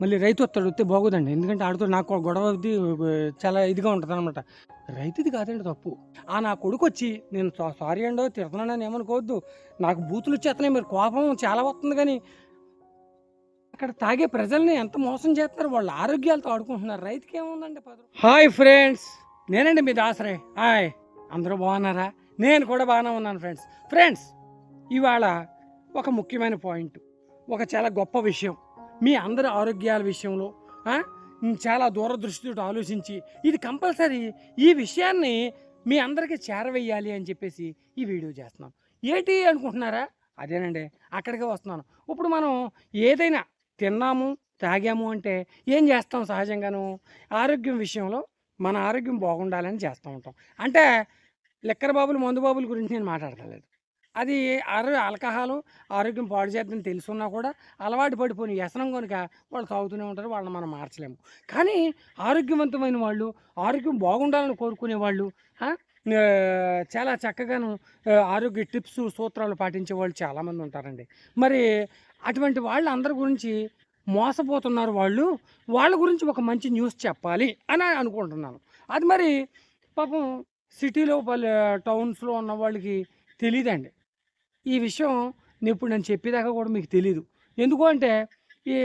మళ్ళీ రైతు వస్తాడు వస్తే బాగోదండి. ఎందుకంటే ఆడితో నాకు గొడవ చాలా ఇదిగా ఉంటుంది అనమాట రైతుది కాదండి తప్పు. ఆ నా కొడుకు వచ్చి నేను సారీ అండో తిడుతున్నానని ఏమనుకోవద్దు. నాకు బూతులు వచ్చేస్తున్నాయి మీరు కోపం చాలా వస్తుంది కానీ అక్కడ తాగే ప్రజల్ని ఎంత మోసం చేస్తున్నారు వాళ్ళ ఆరోగ్యాలతో ఆడుకుంటున్నారు. రైతుకి ఏముందండి హాయ్ ఫ్రెండ్స్. నేనండి మీ దాసరే. హాయ్. అందరూ బాగున్నారా? నేను కూడా బాగానే ఉన్నాను ఫ్రెండ్స్. ఫ్రెండ్స్ ఇవాళ ఒక ముఖ్యమైన పాయింట్ ఒక చాలా గొప్ప విషయం. మీ అందరి ఆరోగ్యాల విషయంలో చాలా దూరదృష్టితో ఆలోచించి ఇది కంపల్సరీ ఈ విషయాన్ని మీ అందరికీ చేరవేయాలి అని చెప్పేసి ఈ వీడియో చేస్తున్నాను ఏంటి అనుకుంటున్నారా? అదేనండి అక్కడికే వస్తున్నాను. ఇప్పుడు మనం ఏదైనా తిన్నాము తాగాము అంటే ఏం చేస్తాం సహజంగాను? ఆరోగ్యం విషయంలో మన ఆరోగ్యం బాగుండాలని చేస్తూ ఉంటాం. అంటే లిక్కర్ బాబులు మందు బాబుల గురించి నేను మాట్లాడతలేదు. అది ఆరో ఆల్కహాలు ఆరోగ్యం పాడు చేద్దని తెలుసున్నా కూడా అలవాటు పడిపోయిన వ్యసనం కనుక వాళ్ళు తాగుతూనే ఉంటారు వాళ్ళని మనం మార్చలేము. కానీ ఆరోగ్యవంతమైన వాళ్ళు ఆరోగ్యం బాగుండాలని కోరుకునే వాళ్ళు చాలా చక్కగాను ఆరోగ్య టిప్స్ సూత్రాలు పాటించే వాళ్ళు చాలామంది ఉంటారండి. మరి అటువంటి వాళ్ళందరి గురించి మోసపోతున్నారు వాళ్ళు వాళ్ళ గురించి ఒక మంచి న్యూస్ చెప్పాలి అని అనుకుంటున్నాను. అది మరి పాపం సిటీలో పల్లె టౌన్స్లో ఉన్న వాళ్ళకి తెలియదండి ఈ విషయం నేను ఇప్పుడు నేను చెప్పేదాకా కూడా మీకు తెలీదు. ఎందుకు అంటే ఈ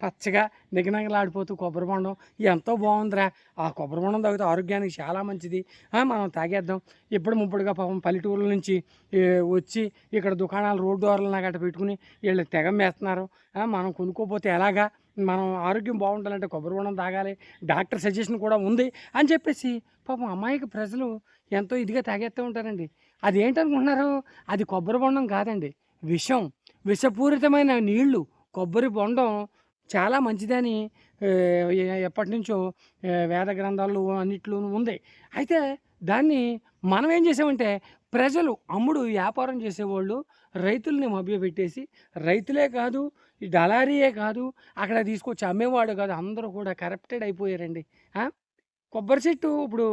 పచ్చగా నిగనగలాడిపోతూ కొబ్బరి బొండం ఎంతో బాగుందిరా ఆ కొబ్బరి బొండం తాగితే ఆరోగ్యానికి చాలా మంచిది మనం తాగేద్దాం ఇప్పుడు ముప్పుడుగా పాపం పల్లెటూరుల నుంచి వచ్చి ఇక్కడ దుకాణాలు రోడ్డు ఓరలు గట్ట పెట్టుకుని వీళ్ళు తెగ మేస్తున్నారు మనం కొనుక్కోపోతే ఎలాగా మనం ఆరోగ్యం బాగుండాలంటే కొబ్బరి బొండం తాగాలి డాక్టర్ సజెషన్ కూడా ఉంది అని చెప్పేసి పాపం అమాయక ప్రజలు ఎంతో ఇదిగా తాగేస్తూ ఉంటారండి అది ఏంటనుకుంటున్నారు అది కొబ్బరి బొండం కాదండి. విషం. విషపూరితమైన నీళ్ళు. కొబ్బరి బొండం చాలా మంచిదని ఎప్పటి నుంచో వేద గ్రంథాలు అన్నిట్లోనూ ఉంది. అయితే దాన్ని మనం ఏం చేసామంటే ప్రజలు అమ్ముడు వ్యాపారం చేసేవాళ్ళు రైతుల్ని మభ్యపెట్టేసి రైతులే కాదు ఈ డలారీయే కాదు అక్కడ తీసుకొచ్చి అమ్మేవాడు కాదు అందరూ కూడా కరప్టెడ్ అయిపోయారండి. కొబ్బరి చెట్టు ఇప్పుడు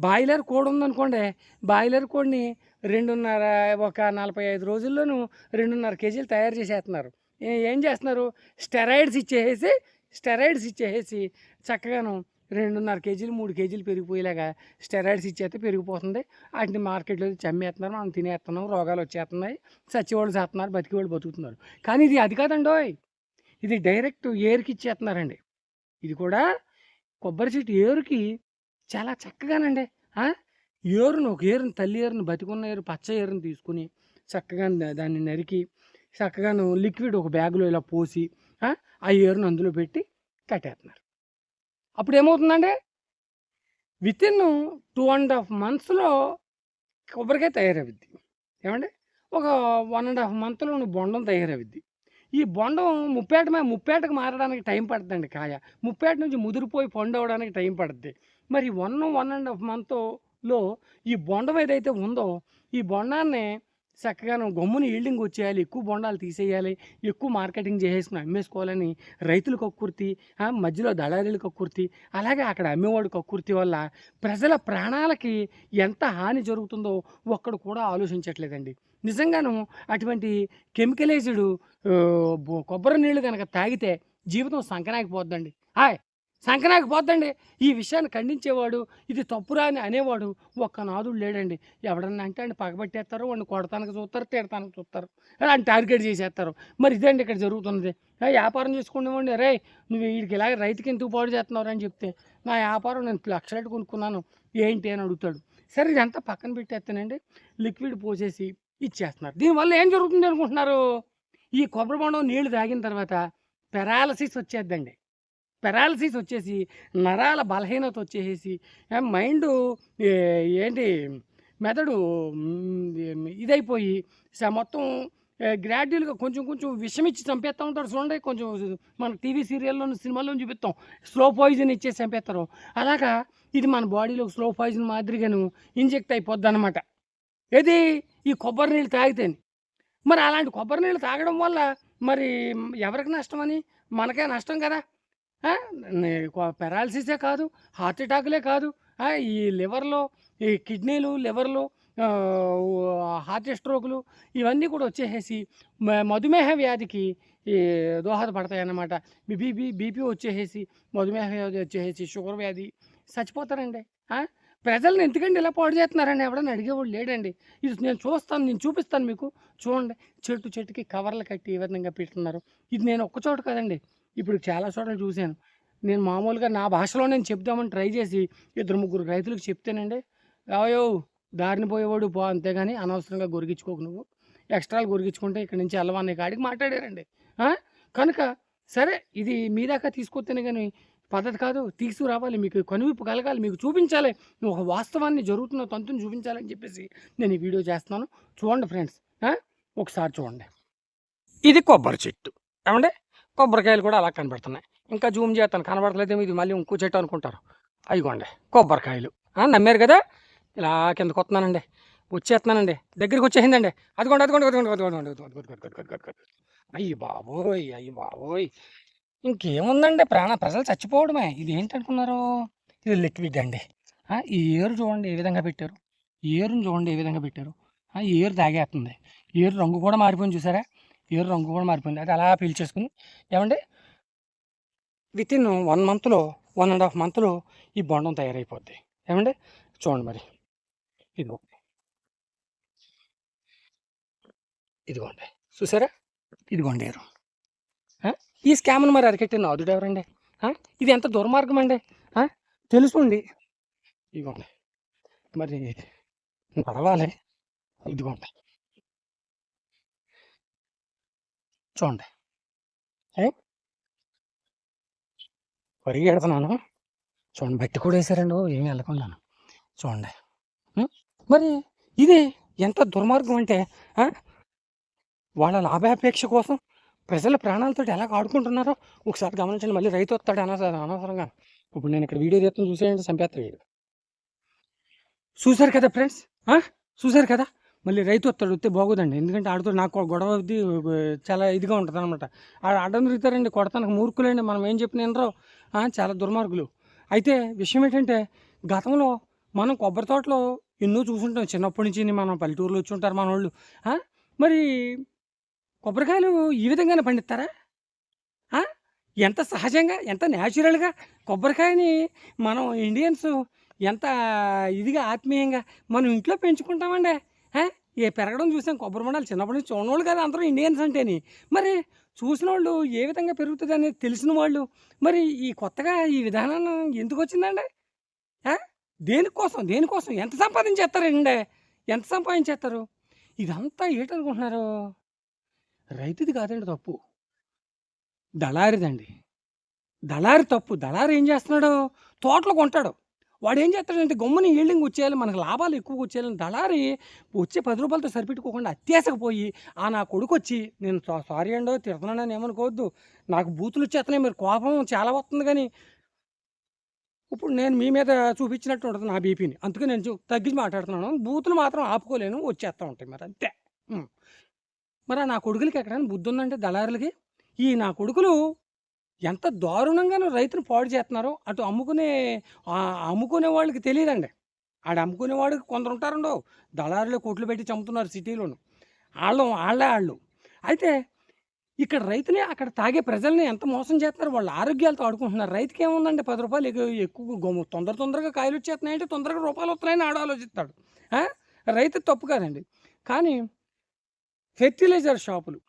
బాయిలర్ కోడ్ ఉందనుకోండి బాయిలర్ కోడ్ని రెండున్నర ఒక నలభై ఐదు రోజుల్లోనూ రెండున్నర కేజీలు తయారు చేసేస్తున్నారు. ఏం చేస్తున్నారు? స్టెరాయిడ్స్ ఇచ్చేసి స్టెరాయిడ్స్ ఇచ్చేసి చక్కగాను రెండున్నర కేజీలు మూడు కేజీలు పెరిగిపోయేలాగా స్టెరాయిడ్స్ ఇచ్చేస్తే పెరిగిపోతుంది. వాటిని మార్కెట్లో చమ్మేస్తున్నారు మనం తినేస్తున్నాం రోగాలు వచ్చేస్తున్నాయి చచ్చేవాళ్ళు చేస్తున్నారు బతికేవాళ్ళు బతుకుతున్నారు. కానీ ఇది అది కాదండోయ్. ఇది డైరెక్ట్ ఎయిర్కి ఇచ్చేస్తున్నారండి. ఇది కూడా కొబ్బరి చెట్టు ఏరుకి చాలా చక్కగానండి. ఏరును ఒక ఏరుని తల్లి ఏరుని బతికున్న ఏరు పచ్చ ఏరుని తీసుకుని చక్కగా దాన్ని నరికి చక్కగాను లిక్విడ్ ఒక బ్యాగులో ఇలా పోసి ఆ? ఏరును అందులో పెట్టి కట్టేస్తున్నారు. అప్పుడు ఏమవుతుందంటే with in two and half మంత్స్లో కొబ్బరికాయ తయారవుద్ది. ఏమండి? ఒక వన్ అండ్ హాఫ్ మంత్లో బొండం తయారవుద్ది. ఈ బొండం ముప్పేట ముప్పేటకు మారడానికి టైం పడుతుందండి కాయ. ముప్పేట నుంచి ముదిరిపోయి పండు టైం పడుద్ది. మరి వన్ వన్ అండ్ హాఫ్ మంత్లో ఈ బొండం ఏదైతే ఉందో ఈ బొండాన్ని చక్కగాను గమ్మున ఈల్డింగ్ వచ్చేయాలి ఎక్కువ బొండాలు తీసేయాలి ఎక్కువ మార్కెటింగ్ చేసేసుకుని అమ్మేసుకోవాలని రైతులకు ఒక్కుర్తి మధ్యలో దళారీలకు ఒక్కుర్తి అలాగే అక్కడ అమ్మేవాడికి ఒక్కుర్తి వల్ల ప్రజల ప్రాణాలకి ఎంత హాని జరుగుతుందో ఒక్కడు కూడా ఆలోచించట్లేదండి. నిజంగాను అటువంటి కెమికలైజ్డ్ కొబ్బరి నీళ్ళు కనుక తాగితే జీవితం సంకనాకి పోద్దండి. హాయ్! సంకనాకి పోద్దండి. ఈ విషయాన్ని ఖండించేవాడు ఇది తప్పురా అని అనేవాడు ఒక్క నాదుడు లేడండి. ఎవడన్నా అంటే ఆయన పగబెట్టేస్తారు వాడిని కొడతానికి చూస్తారు తిడతానికి చూస్తారు. ఆయన టార్గెట్ చేసేస్తారు. మరి ఇదండి ఇక్కడ జరుగుతున్నది? వ్యాపారం చేసుకునేవాడిని రే నువ్వు వీడికి ఇలాగ రైతుకి ఎందుకు పాడు చేస్తున్నారు అని చెప్తే నా వ్యాపారం నేను లక్షలెట్ కొనుక్కున్నాను. ఏంటి అని అడుగుతాడు. సరే ఇదంతా పక్కన పెట్టేస్తానండి. లిక్విడ్ పోసేసి ఇచ్చేస్తున్నారు. దీనివల్ల ఏం జరుగుతుంది అనుకుంటున్నారు? ఈ కొబ్బరి బొండం నీళ్ళు తాగిన తర్వాత పెరాలసిస్ వచ్చేద్దండి. పెరాలసిస్ వచ్చేసి నరాల బలహీనత వచ్చేసి మైండ్ ఏంటి మెదడు ఇదైపోయి మొత్తం గ్రాడ్యువల్గా కొంచెం కొంచెం విషం ఇచ్చి చంపేస్తూ ఉంటారు చూడండి కొంచెం మన టీవీ సీరియల్లో సినిమాల్లో చూపిస్తాం స్లో పాయిజన్ ఇచ్చేసి చంపేస్తారు. అలాగా ఇది మన బాడీలో స్లో పాయిజన్ మాదిరిగాను ఇంజెక్ట్ అయిపోద్ది అనమాట ఏది? ఈ కొబ్బరి నీళ్ళు తాగితే. మరి అలాంటి కొబ్బరి నీళ్ళు తాగడం వల్ల మరి ఎవరికి నష్టం అని? మనకే నష్టం కదా. పెరాలసిసే కాదు హార్ట్ అటాక్లే కాదు. ఈ లివర్లో ఈ కిడ్నీలు లివర్లు హార్ట్ స్ట్రోకులు ఇవన్నీ కూడా వచ్చేసేసి మ- మధుమేహ వ్యాధికి ఈ దోహదపడతాయి అన్నమాట బీపీ బీపీ వచ్చేసేసి మధుమేహ వ్యాధి వచ్చేసేసి షుగర్ వ్యాధి చచ్చిపోతారండి. ప్రజల్ని ఎందుకండి ఇలా పాడు చేస్తున్నారండి? ఎవడని అడిగేవాడు లేడండి. ఇది నేను చూస్తాను నేను చూపిస్తాను మీకు. చూడండి చెట్టు చెట్టుకి కవర్లు కట్టి ఈ విధంగా పెట్టున్నారు ఇది నేను ఒక్క చోట కదండి. ఇప్పుడు చాలా చోట్ల చూశాను. నేను మామూలుగా నా భాషలో నేను చెప్దామని ట్రై చేసి ఇద్దరు ముగ్గురు రైతులకు చెప్తేనండి రావయో దారిని పోయేవాడు పో అంతేగాని అనవసరంగా గొరిగించుకోకు నువ్వు. ఎక్స్ట్రాలు గొరిగించుకుంటే ఇక్కడ నుంచి వెళ్ళవనే కాడికి మాట్లాడారండి. కనుక సరే ఇది మీ దాకా తీసుకొస్తేనే కానీ పద్ధతి కాదు. తీసుకురావాలి మీకు కనువిప్పు కలగాలి మీకు చూపించాలి. నువ్వు ఒక వాస్తవాన్ని జరుగుతున్న తంతుని చూపించాలని చెప్పేసి నేను ఈ వీడియో చేస్తున్నాను. చూడండి ఫ్రెండ్స్ ఒకసారి చూడండి. ఇది కొబ్బరి చెట్టు. ఏమండి? కొబ్బరికాయలు కూడా అలా కనబడుతున్నాయి ఇంకా జూమ్ చేస్తాను కనబడతలేదు ఇది మళ్ళీ ఇంకో చెట్టు అనుకుంటారు అయిగోండి కొబ్బరికాయలు నమ్మారు కదా ఇలా కిందకు వస్తున్నానండి వచ్చేస్తున్నానండి దగ్గరికి వచ్చేసిందండి అదిగోండి అదిగోండి అదిగోండి అదిగోండి అదిగోండి అయ్యి బాబోయ్ అయ్యి బాబోయ్ ఇంకేముందండి ప్రాణ ప్రజలు చచ్చిపోవడమే ఇది ఏంటనుకున్నారు ఇది లిక్విడ్ అండి ఈ ఏరు చూడండి ఏ విధంగా పెట్టారు ఏరుని చూడండి ఏ విధంగా పెట్టారు ఏరు తాగేస్తుంది ఏరు రంగు కూడా మారిపోయింది చూసారా ఏరు రంగు కూడా మారిపోయింది. అది అలా పీల్చేసుకుని ఏమంటే విత్ ఇన్ వన్ మంత్లో వన్ అండ్ హాఫ్ మంత్లో ఈ బొండం తయారైపోద్ది. ఏమండి చూడండి మరి. ఇదిగో. ఇదిగోండి. చూసారా? ఇదిగోండి ఎరు ఈ స్కామ్ను మరి అరికెట్టిన నాదుడు ఎవరండి? ఇది ఎంత దుర్మార్గం అండి? తెలుసుకోండి ఇదిగోండి. మరి నడవాలి ఇదిగోండి. చూడండి. ఏ? పరిగెడుతున్నాను. చూడండి బట్టి కూడా వేసారండి ఏమి వెళ్ళకుండా చూడండి. మరి ఇది ఎంత దుర్మార్గం అంటే వాళ్ళ లాభాపేక్ష కోసం ప్రజల ప్రాణాలతో ఎలా ఆడుకుంటున్నారో ఒకసారి గమనించండి మళ్ళీ రైతు వస్తాడు అనవసరం అనవసరంగా. ఇప్పుడు నేను ఇక్కడ వీడియో తీస్తాను చూసేయండి చంపేస్తాడు వీడు. చూసారు కదా ఫ్రెండ్స్? చూసారు కదా? మళ్ళీ రైతు వస్తాడు వస్తే బాగోదండి. ఎందుకంటే ఆడుతూ నాకు గొడవ చాలా ఇదిగా ఉంటుంది అనమాట అడ్డం తిరుగుతారండి కొడతానికి మూర్ఖులండి. మనం ఏం చెప్పిన వినరో. చాలా దుర్మార్గులు. అయితే విషయం ఏంటంటే గతంలో మనం కొబ్బరి తోటలో ఎన్నో చూసుంటాం. చిన్నప్పటి నుంచి మనం పల్లెటూరులో వచ్చి ఉంటారు మన వాళ్ళు మరి కొబ్బరికాయలు ఈ విధంగానే పండిస్తారా? ఎంత సహజంగా ఎంత న్యాచురల్గా కొబ్బరికాయని మనం ఇండియన్స్ ఎంత ఇదిగా ఆత్మీయంగా మనం ఇంట్లో పెంచుకుంటామండి. ఏ పెరగడం చూసాం కొబ్బరి మండలు చిన్నప్పటి నుంచి చూడవాళ్ళు కదా అందరూ ఇండియన్స్ అంటేని. మరి చూసిన వాళ్ళు ఏ విధంగా పెరుగుతుంది అనేది తెలిసిన వాళ్ళు మరి ఈ కొత్తగా ఈ విధానం ఎందుకు వచ్చిందండి? దేనికోసం దేనికోసం? ఎంత సంపాదించేస్తారండి? ఎంత సంపాదించేస్తారు? ఇదంతా ఏంటనుకుంటున్నారు? రైతుది కాదండి తప్పు. దళారిదండి. దళారి తప్పు. దళారి ఏం చేస్తున్నాడు? తోటలు కొంటాడు. వాడు ఏం చేస్తాడంటే గమ్ముని ఈల్డింగ్ వచ్చేయాలి మనకు లాభాలు ఎక్కువ వచ్చేయాలని దళారి వచ్చే పది రూపాయలతో సరిపెట్టుకోకుండా అత్యాసకపోయి ఆ నా కొడుకు వచ్చి నేను సారీ అండో తిడుతున్నానని ఏమనుకోవద్దు. నాకు బూతులు వచ్చేస్తున్నాయి మీరు కోపం చాలా వస్తుంది కానీ ఇప్పుడు నేను మీ మీద చూపించినట్టు ఉంటుంది నా బీపీని. అందుకే నేను చూ- తగ్గించి మాట్లాడుతున్నాను. బూతులు మాత్రం ఆపుకోలేను వచ్చేస్తూ ఉంటాయి మరి అంతే. మరి నా కొడుకులకి ఎక్కడైనా బుద్ధి ఉందంటే దళారులకి ఈ నా కొడుకులు ఎంత దారుణంగానో రైతును పాడు చేస్తున్నారో అటు అమ్ముకునే అమ్ముకునే వాళ్ళకి తెలియదండి. ఆడ అమ్ముకునేవాడికి కొందరు ఉంటారండో దళారులు కోట్లు పెట్టి చంపుతున్నారు సిటీలోను. వాళ్ళు వాళ్ళే వాళ్ళు అయితే ఇక్కడ రైతుని అక్కడ తాగే ప్రజల్ని ఎంత మోసం చేస్తున్నారు? వాళ్ళ ఆరోగ్యాలతో ఆడుకుంటున్నారు. రైతుకి ఏముందండి పది రూపాయలు ఎక్కువ తొందర తొందరగా కాయలు వచ్చేస్తున్నాయంటే తొందరగా రూపాయలు వస్తున్నాయని ఆడ ఆలోచిస్తాడు. రైతు తప్పు కాదండి. కానీ ఫెర్టిలైజర్ షాపులు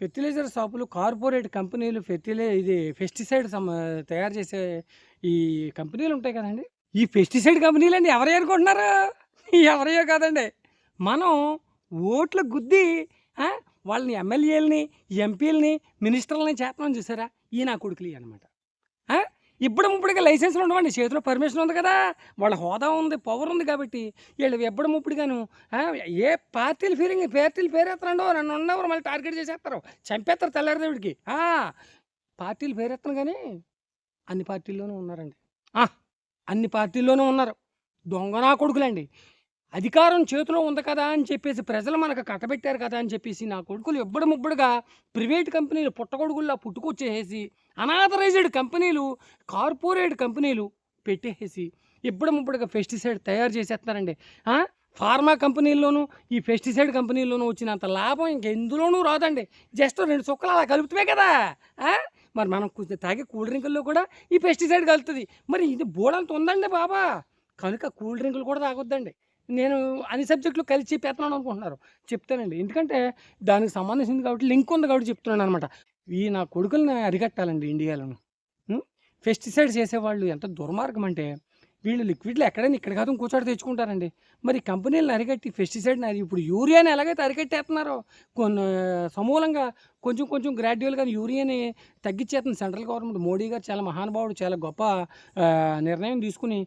ఫెర్టిలైజర్ షాపులు కార్పొరేట్ కంపెనీలు ఫెర్టిలై ఇది పెస్టిసైడ్ తయారు చేసే ఈ కంపెనీలు ఉంటాయి కదండి. ఈ పెస్టిసైడ్ కంపెనీలు అండి ఎవరే అనుకుంటున్నారు ఎవరయ్యో కాదండి. మనం ఓట్ల గుద్ది వాళ్ళని ఎమ్మెల్యేలని ఎంపీలని మినిస్టర్లని చేస్తున్నాం చూసారా? ఈ నా కొడుకులు అనమాట ఇప్పుడు ఇప్పటికే లైసెన్స్లు ఉండవండి. చేతిలో పర్మిషన్ ఉంది కదా. వాళ్ళ హోదా ఉంది పవర్ ఉంది కాబట్టి వీళ్ళు ఎప్పుడు ముప్పుడుగాను ఏ పార్టీలు ఫీలింగ్ పార్టీలు పేరెత్తనండో నన్ను ఉన్నవారు మళ్ళీ టార్గెట్ చేసేస్తారు. చంపేస్తారు తెల్లారదేవుడికి పార్టీలు పేరెత్తను కానీ అన్ని పార్టీల్లోనూ ఉన్నారండి. అన్ని పార్టీల్లోనూ ఉన్నారు. దొంగ నా కొడుకులండి. అధికారం చేతిలో ఉంది కదా అని చెప్పేసి ప్రజలు మనకు కట్టబెట్టారు కదా అని చెప్పేసి నా కొడుకులు ఎప్పుడు ముబ్బడిగా ప్రైవేట్ కంపెనీలు పుట్టగొడుగుల్లా పుట్టుకొచ్చేసి అనాథరైజ్డ్ కంపెనీలు కార్పొరేట్ కంపెనీలు పెట్టేసి ఇప్పుడు పెస్టిసైడ్ తయారు చేసేస్తున్నారండి. ఫార్మా కంపెనీల్లోనూ ఈ పెస్టిసైడ్ కంపెనీల్లోనూ వచ్చినంత లాభం ఇంకెందులోనూ రాదండి. జస్ట్ రెండు చుక్కలు అలా కలుపుతామే కదా. మరి మనం కొంచెం తాగే కూల్ డ్రింకుల్లో కూడా ఈ పెస్టిసైడ్ కలుతుంది మరి ఇది బోడంత ఉందండి బాబా. కనుక కూల్ డ్రింకులు కూడా తాగొద్దండి. నేను అన్ని సబ్జెక్టులు కలిసి చెప్పేస్తున్నాను అనుకుంటున్నారు. చెప్తానండి. ఎందుకంటే దానికి సంబంధించింది కాబట్టి లింక్ ఉంది కాబట్టి చెప్తున్నాను అనమాట ఈ నా కొడుకులను అరికట్టాలండి ఇండియాలోను. పెస్టిసైడ్స్ చేసేవాళ్ళు ఎంత దుర్మార్గం అంటే వీళ్ళు లిక్విడ్లు ఎక్కడైనా ఇక్కడ కాదు కూర్చోట తెచ్చుకుంటారండి. మరి కంపెనీలను అరికట్టి పెస్టిసైడ్ని అది ఇప్పుడు యూరియాని ఎలాగైతే అరికట్టేస్తున్నారో కొన్ని సమూలంగా కొంచెం కొంచెం గ్రాడ్యువల్గా యూరియాని తగ్గించేస్తుంది సెంట్రల్ గవర్నమెంట్. మోడీ గారు చాలా మహానుభావుడు చాలా గొప్ప నిర్ణయం తీసుకుని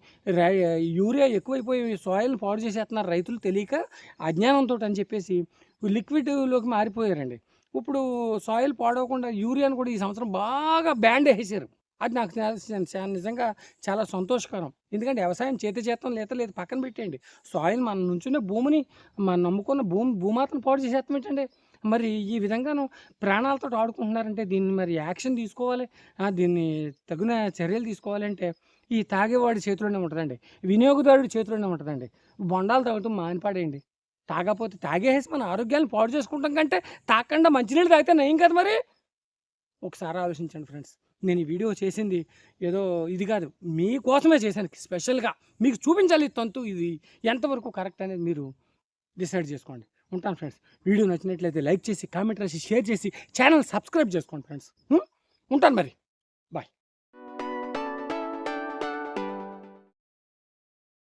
యూరియా ఎక్కువైపోయి సాయిల్ని పాడు చేసేస్తున్నారు రైతులు తెలియక అజ్ఞానంతో అని చెప్పేసి లిక్విడ్లోకి మారిపోయారండి. ఇప్పుడు సాయిల్ పాడవకుండా యూరియాను కూడా ఈ సంవత్సరం బాగా బ్యాండ్ వేసారు అది నాకు చాలా- నిజంగా చాలా సంతోషకరం. ఎందుకంటే వ్యవసాయం చేతి చేస్తాం లేత లేదు పక్కన పెట్టేయండి. సాయిల్ మన నుంచునే భూమిని మనం నమ్ముకున్న భూమి భూమాతను పాడు చేసేస్తాం ఏంటండి? మరి ఈ విధంగాను ప్రాణాలతో ఆడుకుంటున్నారంటే దీన్ని మరి యాక్షన్ తీసుకోవాలి దీన్ని తగిన చర్యలు తీసుకోవాలంటే ఈ తాగేవాడి చేతిలోనే ఉంటుందండి. వినియోగదారుడి చేతిలోనే ఉంటుందండి. బొండాలు తాగటం మానిపాడేయండి. తాగకపోతే తాగేసి మన ఆరోగ్యాన్ని పాడు చేసుకుంటాం కంటే తాగకుండా మంచినీళ్ళు తాగితే నయం కదా మరి? ఒకసారి ఆలోచించండి ఫ్రెండ్స్. నేను ఈ వీడియో చేసింది ఏదో ఇది కాదు మీకోసమే చేశాను. స్పెషల్గా మీకు చూపించాలి తంతు ఇది ఎంతవరకు కరెక్ట్ అనేది మీరు డిసైడ్ చేసుకోండి. ఉంటాను ఫ్రెండ్స్. వీడియో నచ్చినట్లయితే లైక్ చేసి కామెంట్ రాసి షేర్ చేసి ఛానల్ సబ్స్క్రైబ్ చేసుకోండి ఫ్రెండ్స్. ఉంటాను మరి. బాయ్.